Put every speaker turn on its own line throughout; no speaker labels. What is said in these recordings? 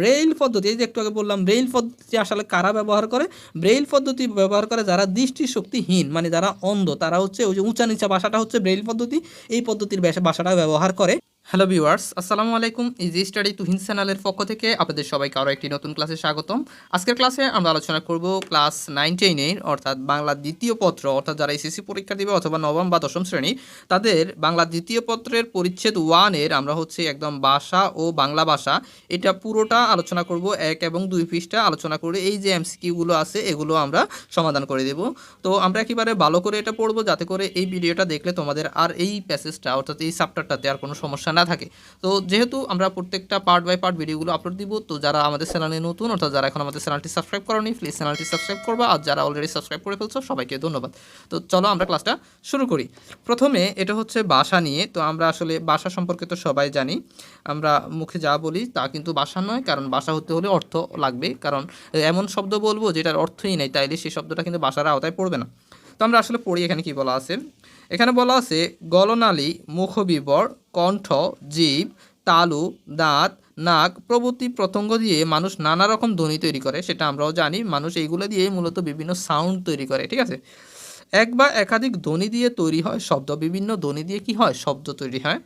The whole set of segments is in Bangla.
ব্রেইল পদ্ধতি, এই যে একটু আগে বললাম ব্রেইল পদ্ধতি আসলে কারা ব্যবহার করে? ব্রেইল পদ্ধতি ব্যবহার করে যারা দৃষ্টিশক্তিহীন মানে যারা অন্ধ, তারা হচ্ছে ওই যে উঁচা নিচা ভাষাটা হচ্ছে ব্রেইল পদ্ধতি, এই পদ্ধতির ভাষা- ভাষাটা ব্যবহার করে। হ্যালো ভিউয়ার্স আসসালামু আলাইকুম ইজি স্টাডি টু হিন্দ চ্যানেলের পক্ষ থেকে আপনাদের সবাইকে আরও একটি নতুন ক্লাসে স্বাগতম। আজকের ক্লাসে আমরা আলোচনা করব ক্লাস নাইন টেনের অর্থাৎ বাংলা দ্বিতীয় পত্র, অর্থাৎ যারা এসএসসি পরীক্ষা দিবে অথবা নবম বা দশম শ্রেণি, তাদের বাংলা দ্বিতীয় পত্রের পরিচ্ছেদ ওয়ানের আমরা হচ্ছে একদম ভাষা ও বাংলা ভাষা, এটা পুরোটা আলোচনা করব এক এবং দুই পৃষ্ঠা আলোচনা করে এই যে এমসিকিউগুলো আছে, এগুলো আমরা সমাধান করে দেব। তো আমরা একেবারে ভালো করে এটা পড়ব, যাতে করে এই ভিডিওটা দেখলে তোমাদের আর এই প্যাসেজটা অর্থাৎ এই চ্যাপ্টারটাতে আর কোনো সমস্যা না থাকে। তো যেহেতু আমরা প্রত্যেকটা পার্ট বাই পার্ট ভিডিওগুলো আপলোড দিব, তো যারা আমাদের চ্যানেলে নতুন, অর্থাৎ যারা এখন আমাদের চ্যানেলটি সাবস্ক্রাইব করনি প্লিজ চ্যানেলটি সাবস্ক্রাইব করবা। আর যারা অলরেডি সাবস্ক্রাইব করে ফেলছো, সবাইকে ধন্যবাদ। তো চলো আমরা ক্লাসটা শুরু করি। প্রথমে এটা হচ্ছে বাসা নিয়ে। তো আমরা আসলে বাসা সম্পর্কে তো সবাই জানি। আমরা মুখে যা বলি তা কিন্তু বাসা নয়, কারণ বাসা হতে হলে অর্থ লাগবে। কারণ এমন শব্দ বলব যেটার অর্থই নেই, তাইলে সেই শব্দটা কিন্তু বাসার আওতায় পড়বে না। তো আমরা আসলে পড়ি এখানে কি বলা আছে? এখানে বলা আছে, গলনালী, মুখবিবর, কণ্ঠ, জীব, তালু, দাঁত, নাক প্রভৃতি প্রত্যঙ্গ দিয়ে মানুষ নানা রকম ধ্বনি তৈরি করে, সেটা আমরাও জানি। মানুষ এইগুলো দিয়ে মূলত বিভিন্ন সাউন্ড তৈরি করে, ঠিক আছে? এক বা একাধিক ধ্বনি দিয়ে তৈরি হয়, শব্দ, বিভিন্ন ধ্বনি দিয়ে কি হয়? শব্দ তৈরি হয়।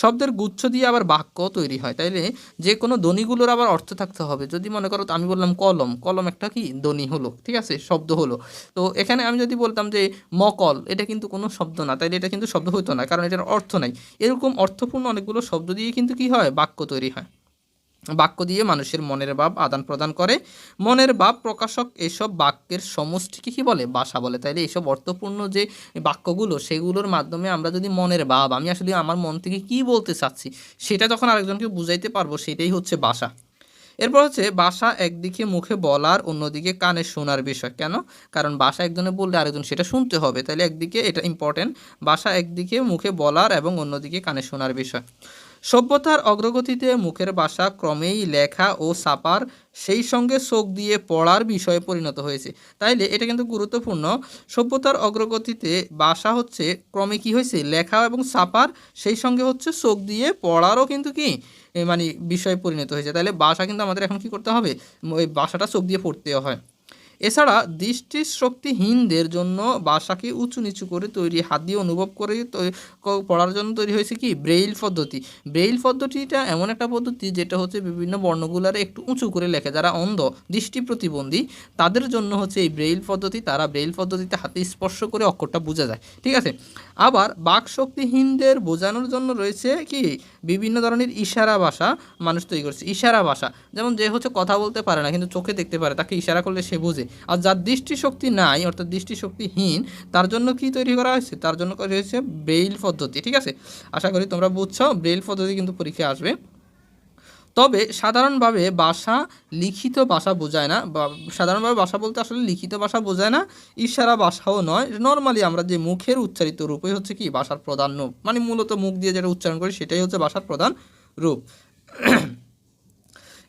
শব্দের গুচ্ছ দিয়ে আবার বাক্য তৈরি হয়। তাইলে যে কোনো দনিগুলোর আবার অর্থ থাকতে হবে। যদি মনে করো আমি বললাম কলম কলম একটা কি? ধ্বনি হলো, ঠিক আছে? শব্দ হলো। তো এখানে আমি যদি বলতাম যে মকল, এটা কিন্তু কোনো শব্দ না। তাইলে এটা কিন্তু শব্দ হতো না, কারণ এটার অর্থ নাই। এরকম অর্থপূর্ণ অনেকগুলো শব্দ দিয়ে কিন্তু কি হয়? বাক্য তৈরি হয়। বাক্য দিয়ে মানুষের মনের ভাব আদান প্রদান করে। মনের ভাব প্রকাশক এসব বাক্যের সমষ্টিকে কি বলে? ভাষা বলে। তাইলে এইসব অর্থপূর্ণ যে বাক্যগুলো, সেগুলোর মাধ্যমে আমরা যদি মনের ভাব, আমি আসলে আমার মন থেকে কি বলতে চাচ্ছি, সেটা যখন আরেকজনকে বুঝাইতে পারব, সেটাই হচ্ছে ভাষা এরপর হচ্ছে বাসা একদিকে মুখে বলার, অন্যদিকে কানে শোনার বিষয়। কেন? কারণ বাসা একজনে বললে আরেকজন সেটা শুনতে হবে। তাহলে একদিকে এটা ইম্পর্টেন্ট বাসা একদিকে মুখে বলার এবং অন্যদিকে কানে শোনার বিষয়। সভ্যতার অগ্রগতিতে মুখের ভাষা ক্রমেই লেখা ও ছাপার সেই সঙ্গে চোখ দিয়ে পড়ার বিষয়ে পরিণত হয়েছে। তাইলে এটা কিন্তু গুরুত্বপূর্ণ। সভ্যতার অগ্রগতিতে ভাষা হচ্ছে ক্রমে কি হয়েছে? লেখা এবং ছাপার সেই সঙ্গে হচ্ছে চোখ দিয়ে পড়ারও কিন্তু কি মানে বিষয়ে পরিণত হয়েছে। তাহলে ভাষা কিন্তু আমাদের এখন কি করতে হবে? ওই ভাষাটা চোখ দিয়ে পড়তে হয়। এছাড়া দৃষ্টিশক্তিহীনদের জন্য বাসাকে উঁচু নিচু করে তৈরি, হাত দিয়ে অনুভব করে পড়ার জন্য তৈরি হয়েছে কি? ব্রেইল পদ্ধতি। ব্রেইল পদ্ধতিটা এমন একটা পদ্ধতি যেটা হচ্ছে বিভিন্ন বর্ণগুলারে একটু উঁচু করে লেখে। যারা অন্ধ, দৃষ্টি প্রতিবন্ধী, তাদের জন্য হচ্ছে এই ব্রেইল পদ্ধতি। তারা ব্রেইল পদ্ধতিতে হাতে স্পর্শ করে অক্ষরটা বোঝা যায়। ঠিক আছে? আবার বাকশক্তিহীনদের বোঝানোর জন্য রয়েছে কি? বিভিন্ন ধরনের ইশারা ভাষা মানুষ তৈরি করছে। ইশারা ভাষা। যেমন যে হচ্ছে কথা বলতে পারে না, কিন্তু চোখে দেখতে পারে, তাকে ইশারা করলে সে বোঝে। আর যার দৃষ্টিশক্তি নাই, অর্থাৎ দৃষ্টিশক্তিহীন, তার জন্য কি তৈরি করা হয়েছে? তার জন্য করা হয়েছে ব্রেইল পদ্ধতি, ঠিক আছে? আশা করি তোমরা বুঝছ, ব্রেইল পদ্ধতি কিন্তু পরীক্ষায় আসবে। তবে সাধারণভাবে ভাষা লিখিত ভাষা বোঝায় না, বা সাধারণভাবে ভাষা বলতে আসলে লিখিত ভাষা বোঝায় না, ইশারা ভাষাও নয়। নর্মালি আমরা যে মুখের উচ্চারিত রূপই হচ্ছে কি? ভাষার প্রধান রূপ। মানে মূলত মুখ দিয়ে যেটা উচ্চারণ করি, সেটাই হচ্ছে ভাষার প্রধান রূপ।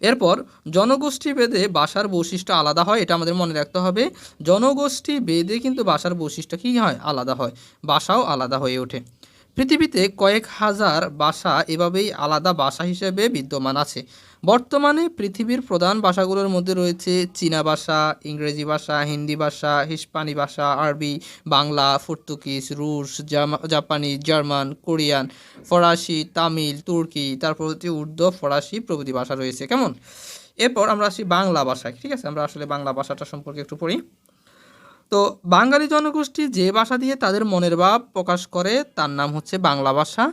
এরপর জনগোষ্ঠী বেদে বাসার বৈশিষ্ট্য আলাদা হয়, এটা আমাদের মনে রাখতে হবে। জনগোষ্ঠী বেদে কিন্তু বাসার বৈশিষ্ট্য কী হয়? আলাদা হয়। বাসাও আলাদা হয়ে ওঠে। পৃথিবীতে কয়েক হাজার ভাষা এভাবেই আলাদা ভাষা হিসেবে বিদ্যমান আছে। বর্তমানে পৃথিবীর প্রধান ভাষাগুলোর মধ্যে রয়েছে চীনা ভাষা ইংরেজি ভাষা হিন্দি ভাষা হিস্পানি ভাষা আরবি, বাংলা, পর্তুগিজ, রুশ জাপানি, জার্মান, কোরিয়ান, ফরাসি, তামিল, তুর্কি, তারপর হচ্ছে উর্দু, ফরাসি প্রভৃতি ভাষা রয়েছে। কেমন? এরপর আমরা আসি বাংলা ভাষায়, ঠিক আছে? আমরা আসলে বাংলা ভাষাটা সম্পর্কে একটু পড়ি। তো বাঙালি জনগোষ্ঠী যে ভাষা দিয়ে তাদের মনের ভাব প্রকাশ করে, তার নাম হচ্ছে বাংলা ভাষা।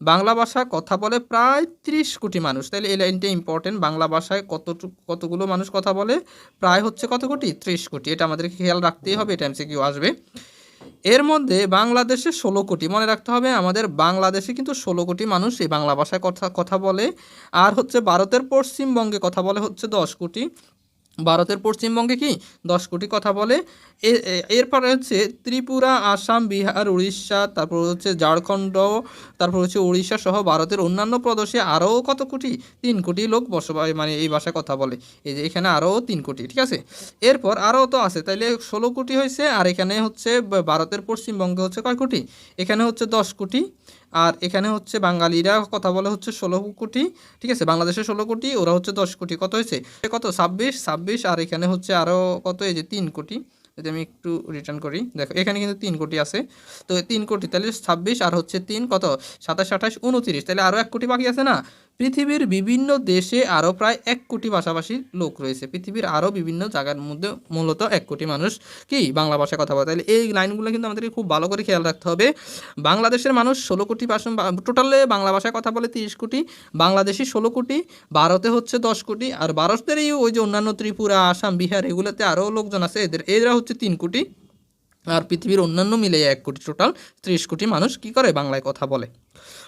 বাংলা ভাষা কথা বলে প্রায় ত্রিশ কোটি মানুষ। তাহলে এই লাইনটা ইম্পর্টেন্ট বাংলা ভাষায় কতটুকু, কতগুলো মানুষ কথা বলে? প্রায় হচ্ছে কত কোটি? ত্রিশ কোটি। এটা আমাদেরকে খেয়াল রাখতেই হবে, এটা এমসিকিউ আসবে। এর মধ্যে বাংলাদেশে ষোলো কোটি। মনে রাখতে হবে, আমাদের বাংলাদেশে কিন্তু ষোলো কোটি মানুষ এই বাংলা ভাষায় কথা কথা বলে। আর হচ্ছে ভারতের পশ্চিমবঙ্গে কথা বলে হচ্ছে দশ কোটি। ভারতের পশ্চিমবঙ্গে কি দশ কোটি কথা বলে? এরপরে হচ্ছে ত্রিপুরা, আসাম, বিহার, উড়িষ্যা, তারপর হচ্ছে ঝাড়খণ্ড, তারপর হচ্ছে উড়িষ্যা সহ ভারতের অন্যান্য প্রদেশে আরও কত কোটি? তিন কোটি লোক বসবাস মানে এই ভাষায় কথা বলে। এই যে এখানে আরও তিন কোটি, ঠিক আছে? এরপর আরও তো আছে, তাইলে ষোলো কোটি হয়েছে, আর এখানে হচ্ছে ভারতের পশ্চিমবঙ্গে হচ্ছে কয় কোটি? এখানে হচ্ছে দশ কোটি। আর এখানে হচ্ছে বাঙালিরা কথা বলে হচ্ছে ষোলো কোটি, ঠিক আছে? বাংলাদেশে ষোলো কোটি, ওরা হচ্ছে দশ কোটি। কত হয়েছে? কত? ছাব্বিশ? ছাব্বিশ? আর এখানে হচ্ছে আরও কত এই যে তিন কোটি। যদি আমি একটু রিটার্ন করি, দেখো, এখানে কিন্তু তিন কোটি আছে। তো তিন কোটি, তাহলে ছাব্বিশ আর হচ্ছে তিন কত? সাতাশ, আঠাশ, উনত্রিশ। তাহলে আরও এক কোটি বাকি আছে না? পৃথিবীর বিভিন্ন দেশে আরও প্রায় এক কোটি ভাষাভাষী লোক রয়েছে। পৃথিবীর আরও বিভিন্ন জায়গার মধ্যে মূলত এক কোটি মানুষ। কি? বাংলা ভাষায় কথা বলে। তাহলে এই লাইনগুলো কিন্তু আমাদেরকে খুব ভালো করে খেয়াল রাখতে হবে। বাংলাদেশের মানুষ ষোলো কোটি টোটালে বাংলা ভাষায় কথা বলে তিরিশ কোটি। বাংলাদেশি ষোলো কোটি, ভারতে হচ্ছে দশ কোটি। আর ভারতেরই ওই যে অন্যান্য ত্রিপুরা, আসাম, বিহার, এগুলোতে আরও লোকজন আছে। এদের, এরা হচ্ছে তিন কোটি। আর পৃথিবীর অন্যান্য মিলে এক কোটি টোটাল ত্রিশ কোটি মানুষ কি করে বাংলায় কথা বলে?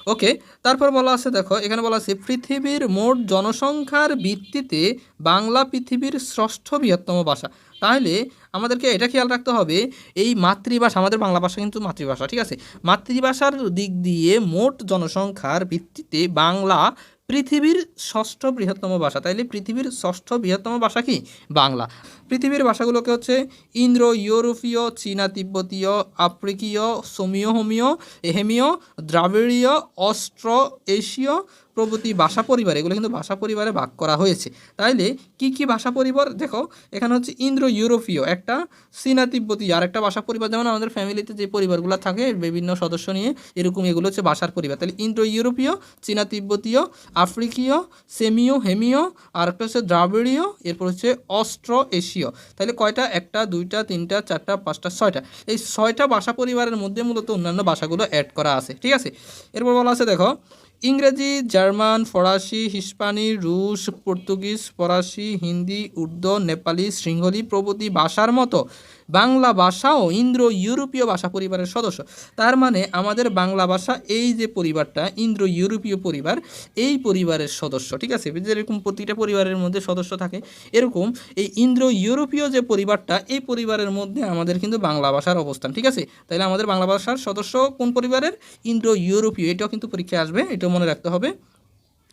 ওকে তারপর বলা আছে, দেখো, এখানে বলা আছে, পৃথিবীর মোট জনসংখ্যার ভিত্তিতে বাংলা পৃথিবীর ষষ্ঠ বৃহত্তম ভাষা। তাহলে আমাদেরকে এটা খেয়াল রাখতে হবে, এই মাতৃভাষা, আমাদের বাংলা ভাষা কিন্তু মাতৃভাষা, ঠিক আছে? মাতৃভাষার দিক দিয়ে মোট জনসংখ্যার ভিত্তিতে বাংলা পৃথিবীর ষষ্ঠ বৃহত্তম ভাষা। তাইলে পৃথিবীর ষষ্ঠ বৃহত্তম ভাষা কি? বাংলা। পৃথিবীর ভাষাগুলোকে হচ্ছে ইন্দ্র, ইউরোপীয়, চীনা, তিব্বতীয়, আফ্রিকীয়, সোমীয়, হোমীয়, এহেমীয়, দ্রাবিড়ীয় অস্ট্র এশীয় প্রভৃতি ভাষা পরিবার, এগুলো কিন্তু ভাষা পরিবারে ভাগ করা হয়েছে। তাইলে কি কি ভাষা পরিবার? দেখো, এখানে হচ্ছে ইন্দ্র, ইউরোপীয়, একটা চীনা, তিব্বতী, আর একটা ভাষা পরিবার। যেমন আমাদের ফ্যামিলিতে যে পরিবারগুলো থাকে, বিভিন্ন সদস্য নিয়ে এরকম এগুলো হচ্ছে ভাষার পরিবার। তাহলে ইন্দ্র, ইউরোপীয়, চীনা, তিব্বতীয়, আফ্রিকীয়, সেমীয়, হেমীয়, আর একটা হচ্ছে দ্রাবিড়ীয়, এরপর হচ্ছে অস্ট্র এশীয়। তাহলে কয়টা? একটা, দুইটা, তিনটা, চারটা, পাঁচটা, ছয়টা। এই ছয়টা বাসা পরিবারের মধ্যে মূলত অন্যান্য ভাষাগুলো অ্যাড করা আছে। ঠিক আছে? এরপর বলা আছে, দেখো ইংরেজি, জার্মান, ফরাসি, হিস্পানি, রুশ, পর্তুগিজ, ফরাসি, হিন্দি, উর্দু, নেপালি সিংহলি প্রভৃতি ভাষার মতো বাংলা ভাষাও ইন্দ্র ইউরোপীয় ভাষা পরিবারের সদস্য। তার মানে আমাদের বাংলা ভাষা এই যে পরিবারটা ইন্দ্র ইউরোপীয় পরিবার, এই পরিবারের সদস্য, ঠিক আছে? যেরকম প্রতিটা পরিবারের মধ্যে সদস্য থাকে, এরকম এই ইন্দ্র ইউরোপীয় যে পরিবারটা, এই পরিবারের মধ্যে আমাদের কিন্তু বাংলা ভাষার অবস্থান, ঠিক আছে? তাহলে আমাদের বাংলা ভাষার সদস্য কোন পরিবারের? ইন্দ্র ইউরোপীয় এটাও কিন্তু পরীক্ষায় আসবে, এটাও মনে রাখতে হবে।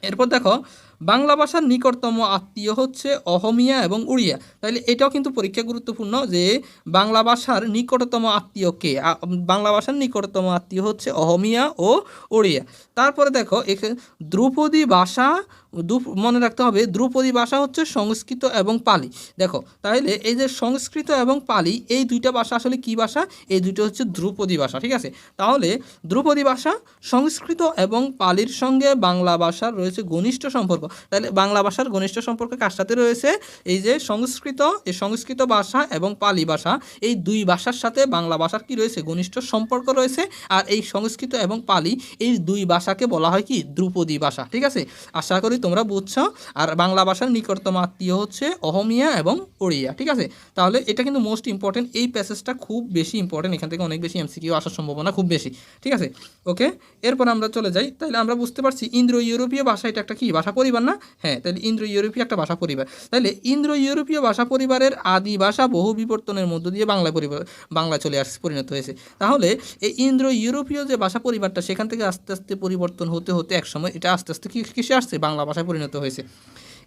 এরপর দেখো বাংলা ভাষার নিকটতম আত্মীয় হচ্ছে অহমিয়া এবং উড়িয়া। তাহলে এটাও কিন্তু পরীক্ষা গুরুত্বপূর্ণ যে বাংলা ভাষার নিকটতম আত্মীয় কে? বাংলা ভাষার নিকটতম আত্মীয় হচ্ছে অহমিয়া ও উড়িয়া। তারপরে দেখো ধ্রুপদী ভাষা মনে রাখতে হবে, ধ্রুপদী ভাষা হচ্ছে সংস্কৃত এবং পালি। দেখো তাহলে এই যে সংস্কৃত এবং পালি, এই দুইটা ভাষা আসলে কি ভাষা? এই দুটো হচ্ছে ধ্রুপদী ভাষা, ঠিক আছে? তাহলে ধ্রুপদী ভাষা সংস্কৃত এবং পালির সঙ্গে বাংলা ভাষার রয়েছে ঘনিষ্ঠ সম্পর্ক। তাহলে বাংলা ভাষার ঘনিষ্ঠ সম্পর্ক কার সাথে রয়েছে? এই যে সংস্কৃত, এই সংস্কৃত ভাষা এবং পালি ভাষা, এই দুই ভাষার সাথে বাংলা ভাষার কি রয়েছে? ঘনিষ্ঠ সম্পর্ক রয়েছে। আর এই সংস্কৃত এবং পালি, এই দুই ভাষাকে বলা হয় কি? ধ্রুপদী ভাষা, ঠিক আছে? আশা করি তোমরা বুঝছ। আর বাংলা ভাষার নিকটতম আত্মীয় হচ্ছে অহমিয়া এবং ওড়িয়া, ঠিক আছে? তাহলে এটা কিন্তু মোস্ট ইম্পর্টেন্ট এই প্যাসেজটা খুব বেশি ইম্পর্টেন্ট এখান থেকে অনেক বেশি এমসিকিউ আসার সম্ভাবনা খুব বেশি, ঠিক আছে? ওকে এরপর আমরা চলে যাই। তাহলে আমরা বুঝতে পারছি ইন্দ্র ইউরোপীয় ভাষা এটা একটা কি? ভাষা পরিবার না? হ্যাঁ তাহলে ইন্দ্র ইউরোপীয় একটা ভাষা পরিবার। তাহলে ইন্দ্র ইউরোপীয় ভাষা পরিবারের আদি ভাষা বহু বিবর্তনের মধ্য দিয়ে বাংলা পরিবার, বাংলা চলে আসছে, পরিণত হয়েছে। তাহলে এই ইন্দ্র ইউরোপীয় যে ভাষা পরিবারটা, সেখান থেকে আস্তে আস্তে পরিবর্তন হতে হতে একসময় এটা আস্তে আস্তে কি, কিসে আসছে? বাংলা ভাষায় পরিণত হয়েছে।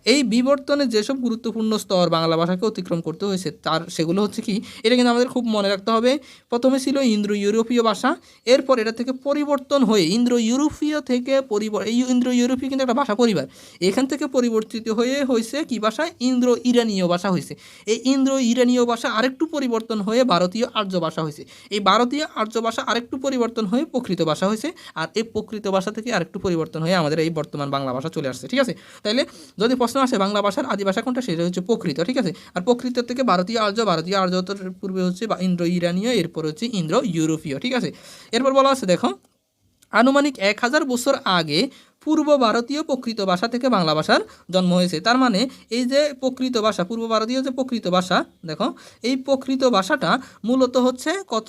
এই বিবর্তনে যেসব গুরুত্বপূর্ণ স্তর বাংলা ভাষাকে অতিক্রম করতে হয়েছে, তার সেগুলো হচ্ছে কি? এটা কিন্তু আমাদের খুব মনে রাখতে হবে। প্রথমে ছিল ইন্দ্র ইউরোপীয় ভাষা, এরপর এটা থেকে পরিবর্তন হয়ে ইন্দ্র ইউরোপীয় থেকে পরিবর এই ইন্দ্র ইউরোপীয় কিন্তু একটা ভাষা পরিবার। এখান থেকে পরিবর্তিত হয়ে হয়েছে কি ভাষা? ইন্দ্র ইরানীয় ভাষা হয়েছে। এই ইন্দ্র ইরানীয় ভাষা আরেকটু পরিবর্তন হয়ে ভারতীয় আর্য ভাষা হয়েছে। এই ভারতীয় আর্য ভাষা আরেকটু পরিবর্তন হয়ে প্রকৃত ভাষা হয়েছে, আর এই প্রকৃত ভাষা থেকে আরেকটু পরিবর্তন হয়ে আমাদের এই বর্তমান বাংলা ভাষা চলে আসছে, ঠিক আছে? তাইলে যদি প্রশ্ন আসে, বাংলা ভাষার আদি ভাষা কোনটা? সেটা হচ্ছে প্রকৃত, ঠিক আছে? আর প্রকৃত থেকে ভারতীয় আর্য, ভারতীয় আর্যতর পূর্বে হচ্ছে বা ইন্দ্র ইরানীয় এরপর হচ্ছে ইন্দ্র ইউরোপীয় ঠিক আছে? এরপর বলা আছে, দেখো আনুমানিক এক হাজার বছর আগে পূর্ব ভারতীয় প্রকৃত ভাষা থেকে বাংলা ভাষার জন্ম হয়েছে। তার মানে এই যে প্রকৃত ভাষা, পূর্ব ভারতীয় যে প্রকৃত ভাষা, দেখো, এই প্রকৃত ভাষাটা মূলত হচ্ছে কত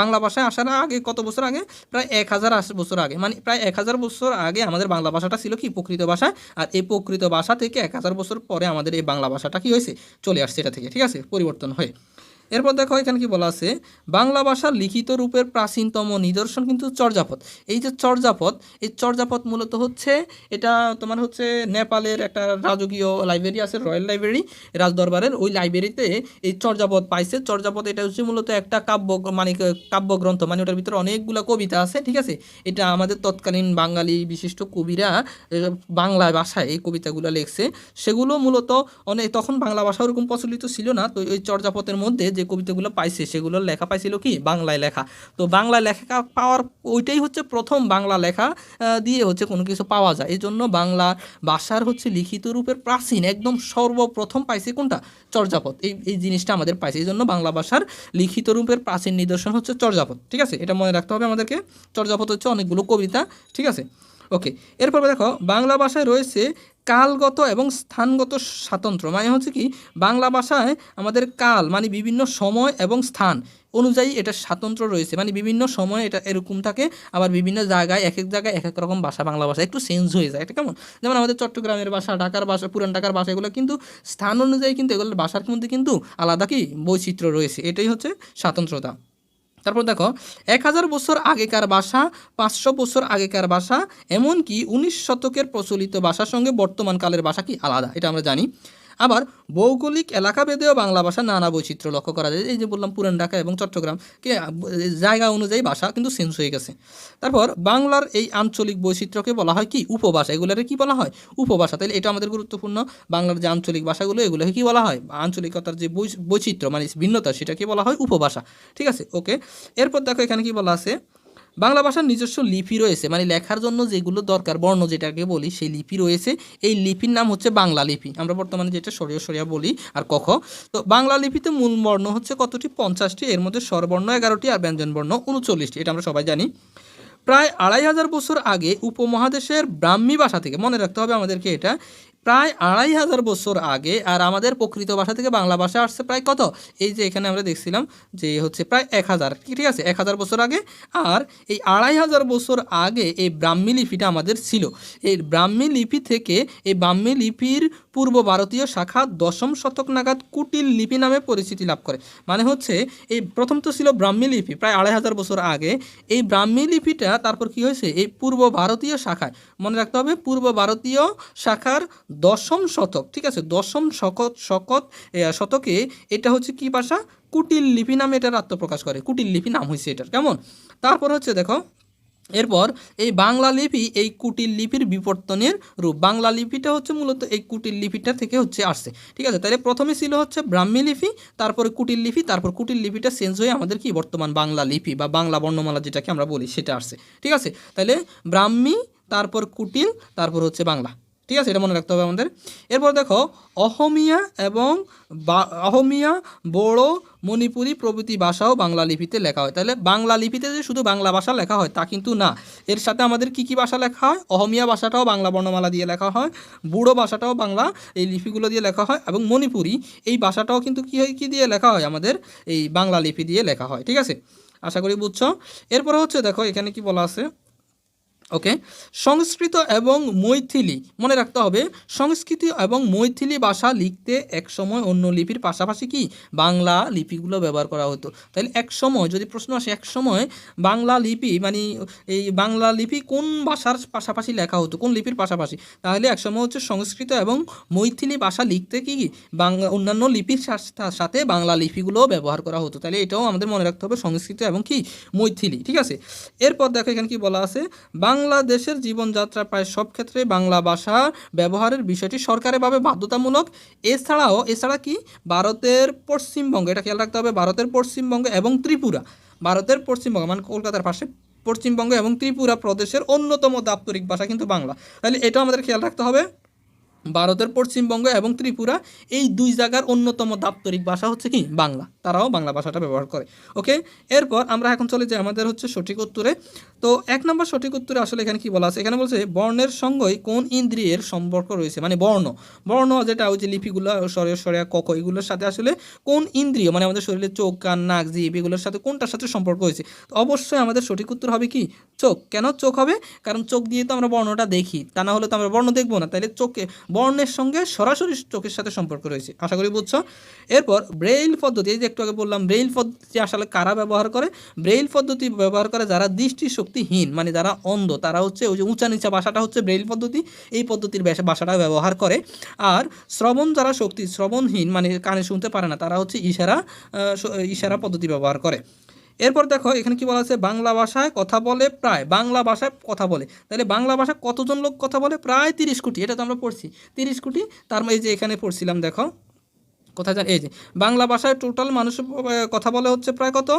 বাংলা ভাষায় আসার আগে, কত বছর আগে? প্রায় এক হাজার বছর আগে। মানে প্রায় এক হাজার বছর আগে আমাদের বাংলা ভাষাটা ছিল কি? প্রকৃত ভাষা। আর এই প্রকৃত ভাষা থেকে এক হাজার বছর পরে আমাদের এই বাংলা ভাষাটা কি হয়েছে? চলে আসছে এটা থেকে, ঠিক আছে? পরিবর্তন হয়ে। এরপর দেখো এখানে কি বলা আছে? বাংলা ভাষার লিখিত রূপের প্রাচীনতম নিদর্শন কিন্তু চর্যাপদ। এই যে চর্যাপদ, এই চর্যাপদ মূলত হচ্ছে এটা তোমার হচ্ছে নেপালের একটা রাজকীয় লাইব্রেরি আছে রয়্যাল লাইব্রেরি রাজদরবারের ওই লাইব্রেরিতে এই চর্যাপদ পাইছে। চর্যাপদ এটা হচ্ছে মূলত একটা কাব্য মানে কাব্যগ্রন্থ মানে ওটার ভিতরে অনেকগুলো কবিতা আছে, ঠিক আছে? এটা আমাদের তৎকালীন বাঙালি বিশিষ্ট কবিরা বাংলা ভাষায় এই কবিতাগুলো লিখছে। সেগুলো মূলত অনেক তখন বাংলা ভাষা ওরকম প্রচলিত ছিল না, তো ওই চর্যাপদের মধ্যে যে কবিতাগুলো পাইছে সেগুলো লেখা পাইছিল কি? বাংলায় লেখা। তো বাংলায় লেখা পাওয়ার ওইটাই হচ্ছে প্রথম বাংলা লেখা দিয়ে হচ্ছে কোনো কিছু পাওয়া যায়। এই জন্য বাংলা ভাষার হচ্ছে লিখিত রূপের প্রাচীন একদম সর্বপ্রথম পাইছে কোনটা? চর্যাপদ। এই এই জিনিসটা আমাদের পাইছে। এই জন্য বাংলা ভাষার লিখিত রূপের প্রাচীন নিদর্শন হচ্ছে চর্যাপদ। ঠিক আছে? এটা মনে রাখতে হবে আমাদেরকে। চর্যাপদ হচ্ছে অনেকগুলো কবিতা। ঠিক আছে? ওকে এরপর দেখো, বাংলা ভাষায় রয়েছে কালগত এবং স্থানগত স্বাতন্ত্র্য। মানে হচ্ছে কি, বাংলা ভাষায় আমাদের কাল মানে বিভিন্ন সময় এবং স্থান অনুযায়ী এটা স্বাতন্ত্র্য রয়েছে। মানে বিভিন্ন সময় এটা এরকম থাকে, আবার বিভিন্ন জায়গায় এক এক জায়গায় এক এক রকম ভাষা, বাংলা ভাষা। একটু চেঞ্জ হয়ে যায়, এটা কেমন? যেমন আমাদের চট্টগ্রামের ভাষা, ঢাকার ভাষা, পুরান ঢাকার ভাষা, এগুলো কিন্তু স্থান অনুযায়ী কিন্তু এগুলোর ভাষার মধ্যে কিন্তু আলাদা কি বৈচিত্র্য রয়েছে। এটাই হচ্ছে স্বাতন্ত্রতা। তারপর দেখো, এক হাজার বছর আগেকার ভাষা, পাঁচশো বছর আগেকার ভাষা, এমনকি উনিশ শতকের প্রচলিত ভাষার সঙ্গে বর্তমানকালের ভাষা কি আলাদা? এটা আমরা জানি। আবার ভৌগোলিক এলাকাভেদেও বাংলা ভাষা নানা বৈচিত্র্য লক্ষ্য করা যায়। এই যে বললাম, পুরান ঢাকা এবং চট্টগ্রাম, কে, জায়গা অনুযায়ী ভাষা কিন্তু চেঞ্জ হয়ে গেছে। তারপর বাংলার এই আঞ্চলিক বৈচিত্র্যকে বলা হয় কি? উপভাষা। এগুলোরে কি বলা হয়? উপভাষা। তাহলে এটা আমাদের গুরুত্বপূর্ণ। বাংলার যে আঞ্চলিক ভাষাগুলো, এগুলোকে কি বলা হয়? আঞ্চলিকতার যে বৈচিত্র্য মানে ভিন্নতা, সেটাকে বলা হয় উপভাষা। ঠিক আছে? ওকে। এরপর দেখো এখানে কি বলা আছে? বাংলা ভাষার নিজস্ব লিপি রয়েছে মানে লেখার জন্য যেগুলো দরকার, বর্ণ যেটাকে বলি, সেই লিপি রয়েছে। এই লিপির নাম হচ্ছে বাংলা লিপি। আমরা বর্তমানে যেটা সরিয়া সরিয়া বলি আর কখ। তো বাংলা লিপিতে মূল বর্ণ হচ্ছে কতটি? পঞ্চাশটি। এর মধ্যে স্বরবর্ণ এগারোটি আর ব্যঞ্জনবর্ণ উনচল্লিশটি। এটা আমরা সবাই জানি। প্রায় আড়াই হাজার বছর আগে উপমহাদেশের ব্রাহ্মী ভাষা থেকে, মনে রাখতে হবে আমাদেরকে এটা প্রায় আড়াই হাজার বছর আগে, আর আমাদের প্রকৃত ভাষা থেকে বাংলা ভাষা আসছে প্রায় কত? এই যে এখানে আমরা দেখছিলাম যে হচ্ছে প্রায় এক হাজার, ঠিক আছে? এক হাজার বছর আগে, আর এই আড়াই হাজার বছর আগে এই ব্রাহ্মী লিপিটা আমাদের ছিল। এই ব্রাহ্মী লিপি থেকে এই ব্রাহ্মী লিপির পূর্ব ভারতীয় শাখা দশম শতক নাগাদ কুটিল লিপি নামে পরিচিতি লাভ করে। মানে হচ্ছে, এই প্রথম তো ছিল ব্রাহ্মী লিপি, প্রায় আড়াই হাজার বছর আগে। এই ব্রাহ্মী লিপিটা, তারপর কি হয়েছে? এই পূর্ব ভারতীয় শাখায়, মনে রাখতে হবে, পূর্ব ভারতীয় শাখার দশম শতক, ঠিক আছে? দশম শকত শকত শতকে এটা হচ্ছে কি ভাষা? কুটিল লিপি নামে এটার আত্মপ্রকাশ করে। কুটিল লিপি নাম হয়েছে এটার, কেমন? তারপর হচ্ছে দেখো, এরপর এই বাংলা লিপি এই কুটির লিপির বিবর্তনের রূপ। বাংলা লিপিটা হচ্ছে মূলত এই কুটির লিপিটা থেকে হচ্ছে আসছে, ঠিক আছে? তাহলে প্রথমে ছিল হচ্ছে ব্রাহ্মী লিপি, তারপরে কুটির লিপি, তারপর কুটির লিপিটা চেঞ্জ হয়ে আমাদের কি বর্তমান বাংলা লিপি বা বাংলা বর্ণমালা যেটাকে আমরা বলি, সেটা আসছে, ঠিক আছে? তাহলে ব্রাহ্মী, তারপর কুটিল, তারপর হচ্ছে বাংলা। ঠিক আছে, এটা মনে রাখতে হবে আমাদের। এরপর দেখো, অহমিয়া এবং অহমিয়া বড়ো মণিপুরি প্রভৃতি ভাষাও বাংলা লিপিতে লেখা হয়। তাহলে বাংলা লিপিতে যে শুধু বাংলা ভাষা লেখা হয়, তা কিন্তু না। এর সাথে আমাদের কি কি ভাষা লেখা হয়? অহমিয়া ভাষাটাও বাংলা বর্ণমালা দিয়ে লেখা হয়, বুড়ো ভাষাটাও বাংলা এই লিপিগুলো দিয়ে লেখা হয় এবং মণিপুরি এই ভাষাটাও কিন্তু কি হয়, কী দিয়ে লেখা হয় আমাদের? এই বাংলা লিপি দিয়ে লেখা হয়, ঠিক আছে? আশা করি বুঝছ? এরপর হচ্ছে দেখো, এখানে কি বলা আছে? ওকে সংস্কৃত এবং মৈথিলি, মনে রাখতে হবে, সংস্কৃত এবং মৈথিলি ভাষা লিখতে একসময় অন্য লিপির পাশাপাশি কি? বাংলা লিপিগুলো ব্যবহার করা হতো। তাহলে এক সময়, যদি প্রশ্ন আসে, এক সময় বাংলা লিপি মানে এই বাংলা লিপি কোন ভাষার পাশাপাশি লেখা হতো, কোন লিপির পাশাপাশি? তাহলে এক সময় হচ্ছে সংস্কৃত এবং মৈথিলি ভাষা লিখতে কি? বাংলা অন্যান্য লিপির সাথে বাংলা লিপিগুলোও ব্যবহার করা হতো। তাহলে এটাও আমাদের মনে রাখতে হবে সংস্কৃত এবং কি? মৈথিলি, ঠিক আছে? এরপর দেখো এখানে কি বলা আছে? বাংলাদেশের জীবনযাত্রা প্রায় সব ক্ষেত্রে বাংলা ভাষা ব্যবহারের বিষয়টি সরকারিভাবে বাধ্যতামূলক। এছাড়াও, এছাড়া কি? ভারতের পশ্চিমবঙ্গ, এটা খেয়াল রাখতে হবে, ভারতের পশ্চিমবঙ্গ এবং ত্রিপুরা। ভারতের পশ্চিমবঙ্গ মানে কলকাতার পাশে পশ্চিমবঙ্গ এবং ত্রিপুরা প্রদেশের অন্যতম দাপ্তরিক ভাষা কিন্তু বাংলা। তাহলে এটাও আমাদের খেয়াল রাখতে হবে। ভারতের পশ্চিমবঙ্গ এবং ত্রিপুরা, এই দুই জায়গার অন্যতম দাপ্তরিক ভাষা হচ্ছে কি? বাংলা। তারাও বাংলা ভাষাটা ব্যবহার করে। ওকে? এরপর আমরা এখন চলে যাই আমাদের হচ্ছে সঠিক উত্তরে। তো এক নম্বর সঠিক উত্তরে আসলে এখানে কি বলা আছে? এখানে বলছে, বর্ণের সঙ্গেই কোন ইন্দ্রিয়ের সম্পর্ক রয়েছে? মানে বর্ণ। বর্ণ যেটা ওই যে লিপিগুলো সরিয়া সরিয়া কক এগুলোর সাথে আসলে কোন ইন্দ্রিয় মানে আমাদের শরীরে চোখ, কান, নাক, জিভ, এগুলোর সাথে কোনটার সাথে সম্পর্ক হয়েছে? তো অবশ্যই আমাদের সঠিক উত্তর হবে কি? চোখ। কেন চোখ হবে? কারণ চোখ দিয়ে তো আমরা বর্ণটা দেখি। তা না হলে তো আমরা বর্ণ দেখব না। তাহলে চোখে, বর্ণের সঙ্গে সরাসরি চোখের সাথে সম্পর্ক রয়েছে। আশা করি বুঝছ? এরপর ব্রেইল পদ্ধতি, এই যে একটু আগে বললাম ব্রেইল পদ্ধতি আসলে কারা ব্যবহার করে? ব্রেইল পদ্ধতি ব্যবহার করে যারা দৃষ্টিশক্তিহীন মানে যারা অন্ধ, তারা হচ্ছে ওই যে উঁচা নিচা ভাষাটা হচ্ছে ব্রেইল পদ্ধতি, এই পদ্ধতির ভাষা- ভাষাটা ব্যবহার করে। আর শ্রবণ যারা শক্তি, শ্রবণহীন মানে কানে শুনতে পারে না, তারা হচ্ছে ইশারা ইশারা পদ্ধতি ব্যবহার করে। এরপর দেখো, এখানে কি বলা আছে? বাংলা ভাষায় কথা বলে প্রায়, বাংলা ভাষায় কথা বলে। তাহলে বাংলা ভাষায় কতজন লোক কথা বলে? প্রায় তিরিশ কোটি, এটা তো আমরা পড়ছি। তিরিশ কোটি, তার এই যে এখানে পড়ছিলাম, দেখো। কোথায় জান, এই যে, বাংলা ভাষায় টোটাল মানুষ কথা বলে হচ্ছে প্রায় কত?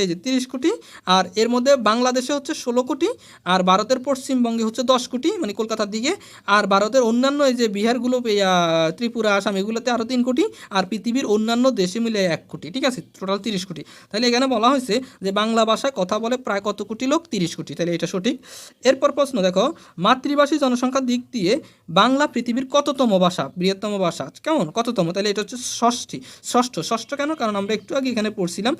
এই যে, তিরিশ কোটি। আর এর মধ্যে বাংলাদেশে হচ্ছে ষোলো কোটি, আর ভারতের পশ্চিমবঙ্গে হচ্ছে দশ কোটি মানে কলকাতার দিকে। আর ভারতের অন্যান্য এই যে বিহারগুলো ত্রিপুরা, আসাম, এগুলোতে আরও তিন কোটি, আর পৃথিবীর অন্যান্য দেশে মিলে এক কোটি, ঠিক আছে? টোটাল তিরিশ কোটি। তাহলে এখানে বলা হয়েছে যে বাংলা ভাষায় কথা বলে প্রায় কত কোটি লোক? তিরিশ কোটি। তাহলে এটা সঠিক। এরপর প্রশ্ন, দেখো, মাতৃভাষী জনসংখ্যার দিক দিয়ে বাংলা পৃথিবীর কততম ভাষা, বৃহত্তম ভাষা, কেমন? কততম? তাহলে এটা হচ্ছে ষষ্ঠী। ষষ্ঠ। ষষ্ঠ কেন? কারণ আমরা একটু আগে এখানে পড়ছিলাম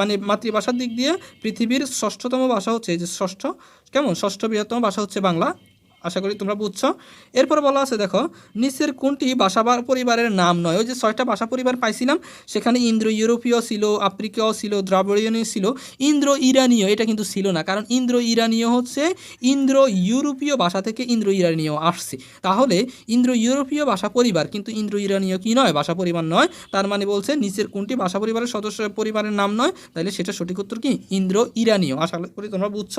মানে মাতৃভাষার দিক দিয়ে পৃথিবীর ষষ্ঠতম ভাষা হচ্ছে এই যে ষষ্ঠ। কেমন? ষষ্ঠ বৃহত্তম ভাষা হচ্ছে বাংলা। আশা করি তোমরা বুঝছ। এরপর বলা আছে, দেখো, নিচের কোনটি ভাষা বা পরিবারের নাম নয়? ওই যে ছয়টা ভাষা পরিবার পাইছিলাম, সেখানে ইন্দ্র ইউরোপীয় ছিল, আফ্রিকীয় ছিল, দ্রাবিড়ীয় ছিল ইন্দ্র ইরানীয় এটা কিন্তু ছিল না, কারণ ইন্দ্র ইরানীয় হচ্ছে ইন্দ্র ইউরোপীয় ভাষা থেকে ইন্দ্র ইরানীয় আসছে। তাহলে ইন্দ্র ইউরোপীয় ভাষা পরিবার, কিন্তু ইন্দ্র ইরানীয় কি নয়? ভাষা পরিবার নয়। তার মানে বলছে, নিচের কোনটি ভাষা পরিবারের সদস্য পরিবারের নাম নয়? তাহলে সেটা সঠিক উত্তর কি? ইন্দ্র ইরানীয় আশা করি তোমরা বুঝছ।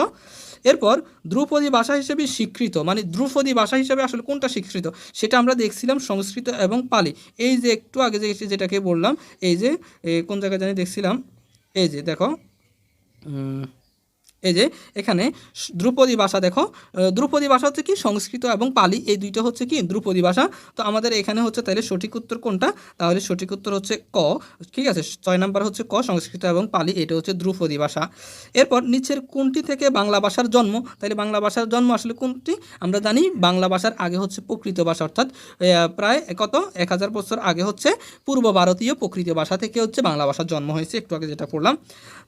এরপর ধ্রুপদী ভাষা হিসেবে স্বীকৃত মানে ধ্রুপদী ভাষা হিসেবে আসলে কোনটা স্বীকৃত? সেটা আমরা দেখছিলাম সংস্কৃত এবং পালি। এই যে একটু আগে যে যেটাকে বললাম, এই যে কোন জায়গায় জানি দেখছিলাম, এই যে দেখো এই যে এখানে ধ্রুপদী ভাষা দেখো ধ্রুপদী ভাষা হচ্ছে কি? সংস্কৃত এবং পালি, এই দুইটা হচ্ছে কি? ধ্রুপদী ভাষা। তো আমাদের এখানে হচ্ছে তাহলে সঠিক উত্তর কোনটা? তাহলে সঠিক উত্তর হচ্ছে ক। ঠিক আছে? ছয় নাম্বার হচ্ছে ক, সংস্কৃত এবং পালি, এটা হচ্ছে ধ্রুপদী ভাষা। এরপর নিচের কোনটি থেকে বাংলা ভাষার জন্ম? তাহলে বাংলা ভাষার জন্ম আসলে কোনটি? আমরা জানি বাংলা ভাষার আগে হচ্ছে প্রকৃত ভাষা, অর্থাৎ প্রায় কত? এক হাজার বছর আগে হচ্ছে পূর্ব ভারতীয় প্রকৃত ভাষা থেকে হচ্ছে বাংলা ভাষার জন্ম হয়েছে। একটু আগে যেটা পড়লাম।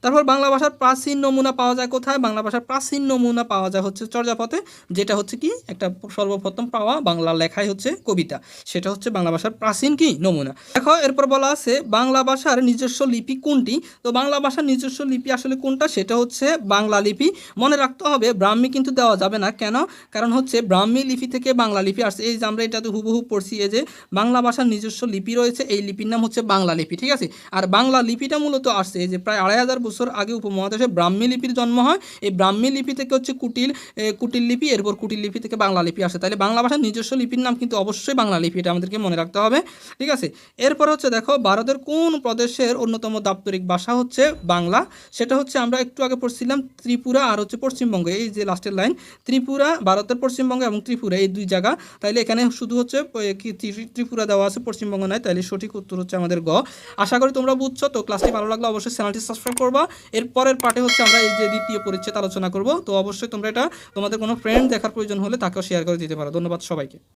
তারপর বাংলা ভাষার প্রাচীন নমুনা পাওয়া যায় কোথায়? বাংলা ভাষার প্রাচীন নমুনা পাওয়া যায় হচ্ছে চর্যাপথে, যেটা হচ্ছে কি? একটা সর্বপ্রথম পাওয়া বাংলা লেখাই হচ্ছে কবিতা। সেটা হচ্ছে বাংলা ভাষার প্রাচীন কি? নমুনা। দেখো, এরপর বলা আছে বাংলা ভাষার নিজস্ব লিপি কোনটি? তো বাংলা ভাষার নিজস্ব লিপি আসলে কোনটা? সেটা হচ্ছে বাংলা লিপি। মনে রাখতে হবে, ব্রাহ্মী কিন্তু দেওয়া যাবে না। কেন? কারণ হচ্ছে ব্রাহ্মী লিপি থেকে বাংলা লিপি আসছে। এই যে আমরা এটাতে হুবহু পড়ছি, এই যে বাংলা ভাষার নিজস্ব লিপি রয়েছে, এই লিপির নাম হচ্ছে বাংলা লিপি, ঠিক আছে? আর বাংলা লিপিটা মূলত আসছে, এই যে প্রায় আড়াই হাজার বছর আগে উপমহাদেশে ব্রাহ্মী লিপির জন্ম হয়। এই ব্রাহ্মী লিপি থেকে হচ্ছে কুটিল কুটিল লিপি, এরপর কুটিল লিপি থেকে বাংলা লিপি আসে। তাহলে বাংলা ভাষার নিজস্ব লিপির নাম কিন্তু অবশ্যই বাংলা লিপি, এটা আমাদেরকে মনে রাখতে হবে, ঠিক আছে? এরপর হচ্ছে দেখো, ভারতের কোন প্রদেশের অন্যতম দাপ্তরিক ভাষা হচ্ছে বাংলা? সেটা হচ্ছে আমরা একটু আগে পড়ছিলাম ত্রিপুরা আর হচ্ছে পশ্চিমবঙ্গ, এই যে লাস্টের লাইন ত্রিপুরা, ভারতের পশ্চিমবঙ্গ এবং ত্রিপুরা, এই দুই জায়গা। তাইলে এখানে শুধু হচ্ছে ত্রিপুরা দেওয়া আছে, পশ্চিমবঙ্গ নয়, তাইলে সঠিক উত্তর হচ্ছে আমাদের গ। আশা করি তোমরা বুঝছ, তো ক্লাসটি ভালো লাগলে অবশ্যই চ্যানেলটি সাবস্ক্রাইব করবা। এরপরের পার্টে হচ্ছে আমরা এই যে দ্বিতীয় পরিচ্ছেদ আলোচনা করব। তো অবশ্যই তোমরা এটা তোমাদের কোনো ফ্রেন্ড দেখার প্রয়োজন হলে তাকেও শেয়ার করে দিতে পারো। ধন্যবাদ সবাইকে।